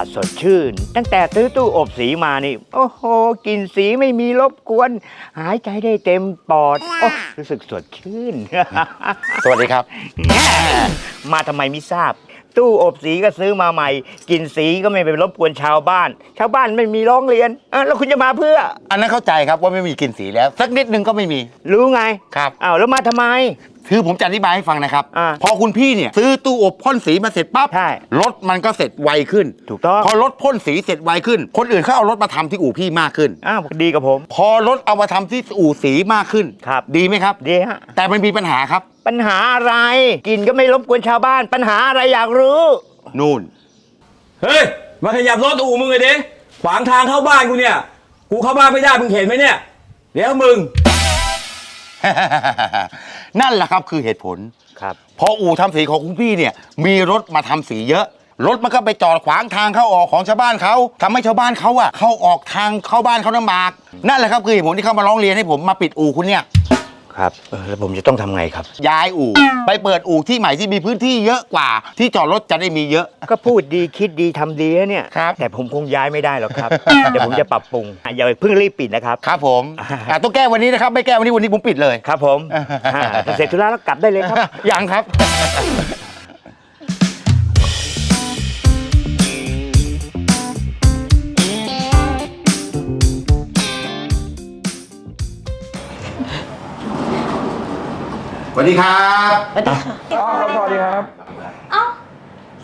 าศสดชื่น ตั้งแต่ซื้อตู้อบสีมานี่ โอ้โหกลิ่นสีไม่มีรบกวน หายใจได้เต็มปอดโอ้รู้สึกสดชื่น สวัสดีครับ มาทำไมไม่ทราบ ตู้อบสีก็ซื้อมาใหม่กลิ่นสีก็ไม่ไปรบกวนชาวบ้าน ชาวบ้านไม่มีร้องเรียนเอ้าแล้วคุณจะมาเพื่อ อันนั้นเข้าใจครับว่าไม่มีกลิ่นสีแล้ว สักนิดนึงก็ไม่มี รู้ไงครับอ้าวแล้วมาทำไม คือผมจะอธิบายให้ฟังนะครับ อ่าพอคุณพี่เนี่ยซื้อตู้อบพ่นสีมาเสร็จปั๊บใช่รถมันก็เสร็จไวขึ้นถูกต้อง พอรถพ่นสีเสร็จไวขึ้น คนอื่นเขาเอารถมาทำที่อู่พี่มากขึ้น อ้าวดีกับผม พอรถเอามาทำที่อู่สีมากขึ้น ครับ ดีไหมครับ ดีฮะ แต่มันมีปัญหาครับ ปัญหาอะไรกลิ่นก็ไม่รบกวนชาวบ้าน ปัญหาอะไรอยากรู้ นู่น เฮ้ย มาขยับรถอู่มึงเลยดิขวางทางเข้าบ้านกูเนี่ย กูเข้าบ้านไม่ได้มึงเห็นไหมเนี่ย เดี๋ยวมึง นั่นแหละครับคือเหตุผล ครับพออู่ทำสีของคุณพี่เนี่ยมีรถมาทำสีเยอะ รถมันก็ไปจอดขวางทางเข้าออกของชาวบ้านเขาทำให้ชาวบ้านเขาอะเข้าออกทางเข้าบ้านเขาลำบาก นั่นแหละครับคือเหตุผลที่เขามาร้องเรียนให้ผมมาปิดอู่คุณเนี่ย ครับเออแล้วผมจะต้องทำไงครับ ย้ายอู่ ไปเปิดอู่ที่ใหม่ที่มีพื้นที่เยอะกว่า ที่จอดรถจะได้มีเยอะ ก็พูดดีคิดดีทำดีนะเนี่ย ครับ แต่ผมคงย้ายไม่ได้หรอกครับ เดี๋ยวผมจะปรับปรุงอะอย่าเพิ่งรีบปิดนะครับ ครับผมอะต้องแก้วันนี้นะครับ ไม่แก้วันนี้วันนี้ผมปิดเลย ครับผมอ่าเสร็จธุระแล้วกลับได้เลยครับ ยังครับ วัสดีครับสวัสดีค่ะสวัสดีครับเอ้า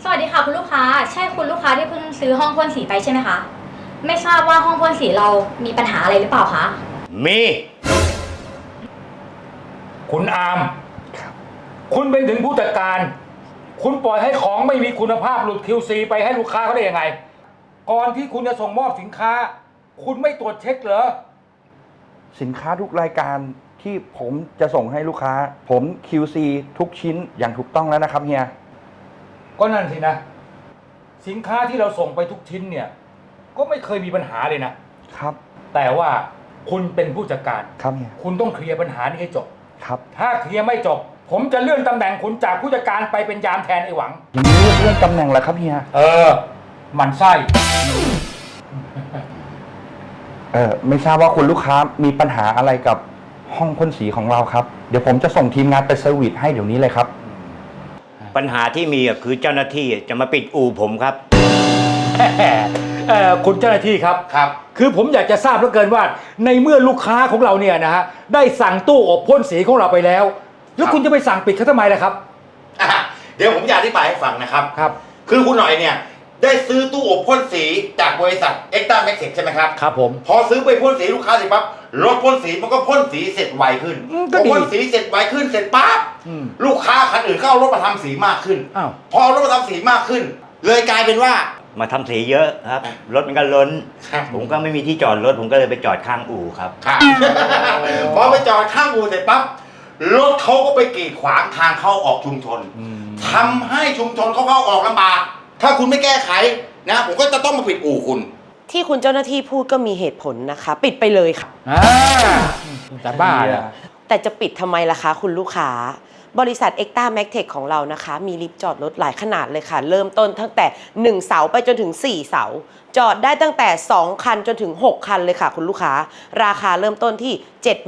สวัสดีค่ะคุณลูกค้า ใช่คุณลูกค้าที่เพิ่งซื้อห้องพ่นสีไปใช่ไหมคะ ไม่ทราบว่าห้องพ่นสีเรามีปัญหาอะไรหรือเปล่าคะ มี คุณอาม คุณเป็นถึงผู้จัดการ คุณปล่อยให้ของไม่มีคุณภาพหลุด QC ไปให้ลูกค้าเขาได้ยังไง ก่อนที่คุณจะส่งมอบสินค้า คุณไม่ตรวจเช็คเหรอ สินค้าทุกรายการ ที่ผมจะส่งให้ลูกค้า ผม QC ทุกชิ้นอย่างถูกต้องแล้วนะครับเฮีย ก็นั่นสินะ สินค้าที่เราส่งไปทุกชิ้นเนี่ย ก็ไม่เคยมีปัญหาเลยนะ ครับ แต่ว่าคุณเป็นผู้จัดการ ครับเฮียคุณต้องเคลียร์ปัญหานี้ให้จบ ครับถ้าเคลียร์ไม่จบ ผมจะเลื่อนตำแหน่งคุณจากผู้จัดการไปเป็นยามแทนไอ้หวัง อย่างนี้เรื่องตำแหน่งแล้วครับเฮีย เออมันไส้ เออไม่ทราบว่าคุณลูกค้ามีปัญหาอะไรกับ ห้องพ่นสีของเราครับ เดี๋ยวผมจะส่งทีมงานไปเซอร์วิสให้เดี๋ยวนี้เลยครับ ปัญหาที่มีอะคือเจ้าหน้าที่จะมาปิดอู่ผมครับ เอ่อคุณเจ้าหน้าที่ครับ ครับ คือผมอยากจะทราบเหลือเกินว่า ในเมื่อลูกค้าของเราเนี่ยนะฮะได้สั่งตู้อบพ่นสีของเราไปแล้ว แล้วคุณจะไปสั่งปิดเขาทำไมล่ะครับ อะเดี๋ยวผมจะอธิบายให้ฟังนะครับ ครับ คือคุณหน่อยเนี่ย ได้ซื้อตู้อบพ่นสีจากบริษัทเอ็กซ์ต้าแม็กเใช่ไหมครับ ครับผม พอซื้อไปพ่นสีลูกค้าเสร็จปั๊บรถพ่นสีมันก็พ่นสีเสร็จไวขึ้นอืมก็พอดีพ่นสีเสร็จไวขึ้นเสร็จปั๊บอืมลูกค้าคันอื่นก็เอารถมาทำสีมากขึ้นอ้าว พอเอารถมาทำสีมากขึ้น เลยกลายเป็นว่า มาทำสีเยอะครับ รถมันก็ล้น ครับ ผมก็ไม่มีที่จอดรถ ผมก็เลยไปจอดข้างอู่ครับ ครับพอไปจอดข้างอู่เสร็จปั๊บรถเขาก็ไปกีดขวางทางเข้าออกชุมชนทำให้ชุมชนเขาเข้าออกลำบาก ถ้าคุณไม่แก้ไขนะ ผมก็จะต้องมาปิดอู่คุณ ที่คุณเจ้าหน้าที่พูดก็มีเหตุผลนะคะ ปิดไปเลยค่ะ อ่าแต่บ้าอะแต่จะปิดทำไมล่ะคะ คุณลูกค้า บริษัท e x t a m a x t e c h ของเรานะคะ มีลิฟต์จอดรถหลายขนาดเลยค่ะ เริ่มต้นตั้งแต่ 1 เสาไปจนถึง 4 เสา จอดได้ตั้งแต่ 2 คันจนถึง 6 คันเลยค่ะ คุณลูกค้า ราคาเริ่มต้นที่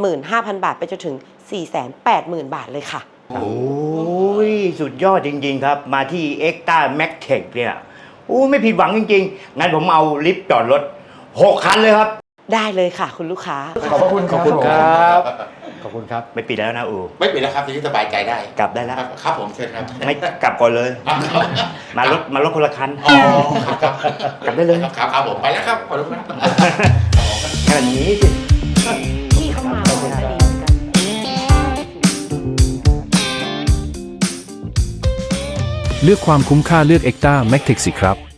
75,000 บาทไปจนถึง 480,000 บาทเลยค่ะ โอ้ยสุดยอดจริง ๆ ครับ มาที่ e x t a Max Tech เนี่ยโอ้ไม่ผิดหวังจริง ๆ งั้นผมเอาลิฟต์จอดรถ6คันเลยครับ ได้เลยค่ะ คุณลูกค้า ขอบคุณครับขอบคุณครับ ขอบคุณครับ ไม่ปิดแล้วนะอูไม่ปิดแล้วครับทีนี้สบายใจได้ กลับได้แล้วครับครับผมเชิญครับ ไม่กลับก่อนเลยครับมารถมารถคนละคันอ๋อครับครับกลับได้เลย ครับครับผมไปแล้วครับขอบคุณครับแค่นี้สิ เลือกความคุ้มค่าเลือก e อ็กต a าแมกเทคสิครับ